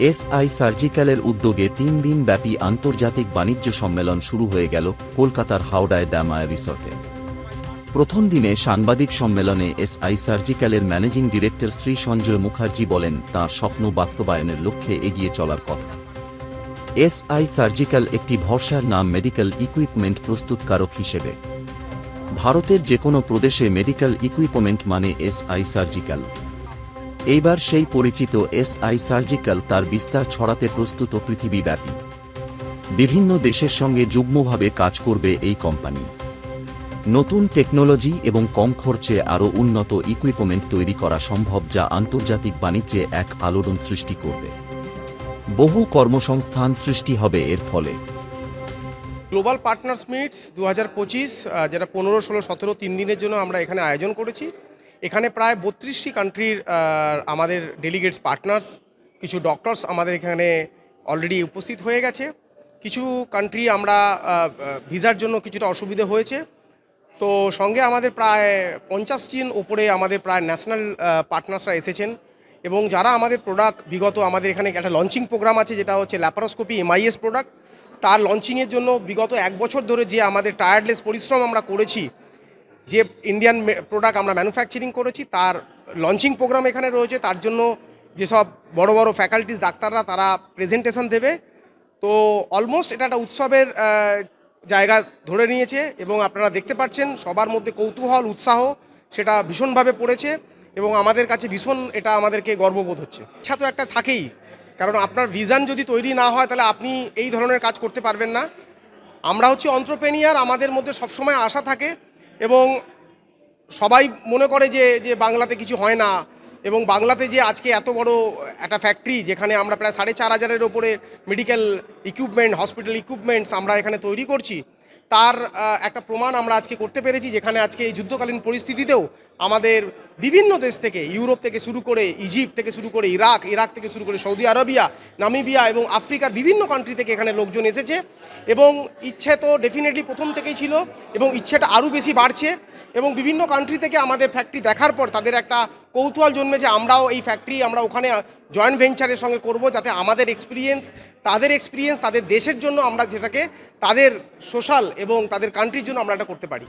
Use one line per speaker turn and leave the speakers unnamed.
SI সার্জিক্যালের উদ্যোগে তিন দিন ব্যাপী আন্তর্জাতিক বাণিজ্য সম্মেলন শুরু হয়ে গেল কলকাতার হাওড়ায় দ্যামায়া রিসর্টে। প্রথম দিনে সাংবাদিক সম্মেলনে এসআই সার্জিক্যালের ম্যানেজিং ডিরেক্টর শ্রী সঞ্জয় মুখার্জি বলেন তাঁর স্বপ্ন বাস্তবায়নের লক্ষ্যে এগিয়ে চলার কথা। এসআই সার্জিক্যাল একটি ভরসার নাম মেডিকেল ইকুইপমেন্ট প্রস্তুতকারক হিসেবে। ভারতের যে কোনো প্রদেশে মেডিকেল ইকুইপমেন্ট মানে এসআই সার্জিক্যাল। এইবার সেই পরিচিত এসআই সার্জিক্যাল তার বিস্তার ছড়াতে প্রস্তুত পৃথিবীব্যাপী। বিভিন্ন দেশের সঙ্গে যুগ্মভাবে কাজ করবে এই কোম্পানি। নতুন টেকনোলজি এবং কম খরচে আরও উন্নত ইকুইপমেন্ট তৈরি করা সম্ভব যা আন্তর্জাতিক বাণিজ্যে এক আলোড়ন সৃষ্টি করবে। বহু কর্মসংস্থান সৃষ্টি হবে এর ফলে।
গ্লোবাল পার্টনার্স মিটস দু হাজার পঁচিশ যেটা পনেরো, ষোলো, সতেরো, তিন দিনের জন্য আমরা এখানে আয়োজন করেছি। এখানে প্রায় বত্রিশটি কান্ট্রির আমাদের ডেলিগেটস পার্টনার্স কিছু ডক্টরস আমাদের এখানে অলরেডি উপস্থিত হয়ে গেছে। কিছু কান্ট্রি আমরা ভিসার জন্য কিছুটা অসুবিধে হয়েছে। তো সঙ্গে আমাদের প্রায় পঞ্চাশটির ওপরে আমাদের প্রায় ন্যাশনাল পার্টনার্সরা এসেছেন এবং যারা আমাদের প্রোডাক্ট বিগত আমাদের এখানে একটা লঞ্চিং প্রোগ্রাম আছে, যেটা হচ্ছে ল্যাপারোস্কোপি এমআইএস প্রোডাক্ট তার লঞ্চিংয়ের জন্য বিগত এক বছর ধরে যে আমাদের টায়ার্ডলেস পরিশ্রম আমরা করেছি যে ইন্ডিয়ান প্রোডাক্ট আমরা ম্যানুফ্যাকচারিং করেছি, তার লঞ্চিং প্রোগ্রাম এখানে রয়েছে, তার জন্য যেসব বড় বড় ফ্যাকাল্টিস ডাক্তাররা তারা প্রেজেন্টেশন দেবে। তো অলমোস্ট এটা একটা উৎসবের জায়গা ধরে নিয়েছে এবং আপনারা দেখতে পাচ্ছেন, সবার মধ্যে কৌতূহল, উৎসাহ, সেটা ভীষণভাবে পড়েছে এবং আমাদের কাছে ভীষণ এটা আমাদেরকে গর্ববোধ হচ্ছে। ইচ্ছা তো একটা থাকেই, কারণ আপনার ভিশন যদি তৈরি না হয়, তাহলে আপনি এই ধরনের কাজ করতে পারবেন না। আমরা হচ্ছে অন্ত্রপ্রেনিয়ার আমাদের মধ্যে সবসময় আশা থাকে এবং সবাই মনে করে যে যে বাংলাতে কিছু হয় না এবং বাংলাতে যে আজকে এত বড় একটা ফ্যাক্টরি যেখানে আমরা প্রায় সাড়ে চার হাজারের ওপরে মেডিকেল ইকুইপমেন্ট হসপিটাল ইকুইপমেন্টস আমরা এখানে তৈরি করছি, তার একটা প্রমাণ আমরা আজকে করতে পেরেছি যেখানে আজকে এই যুদ্ধকালীন পরিস্থিতিতেও আমাদের বিভিন্ন দেশ থেকে, ইউরোপ থেকে শুরু করে ইজিপ্ট থেকে শুরু করে ইরাক ইরাক থেকে শুরু করে সৌদি আরবিয়া, নামিবিয়া এবং আফ্রিকার বিভিন্ন কান্ট্রি থেকে এখানে লোকজন এসেছে এবং ইচ্ছে তো ডেফিনেটলি প্রথম থেকেই ছিল এবং ইচ্ছেটা আরও বেশি বাড়ছে এবং বিভিন্ন কান্ট্রি থেকে আমাদের ফ্যাক্টরি দেখার পর তাদের একটা কৌতূহল জন্মেছে, আমরাও এই ফ্যাক্টরি আমরা ওখানে জয়েন্ট ভেঞ্চারের সঙ্গে করব যাতে আমাদের এক্সপিরিয়েন্স তাদের এক্সপিরিয়েন্স তাদের দেশের জন্য আমরা সেটাকে, তাদের সোশ্যাল এবং তাদের কান্ট্রির জন্য আমরা এটা করতে পারি।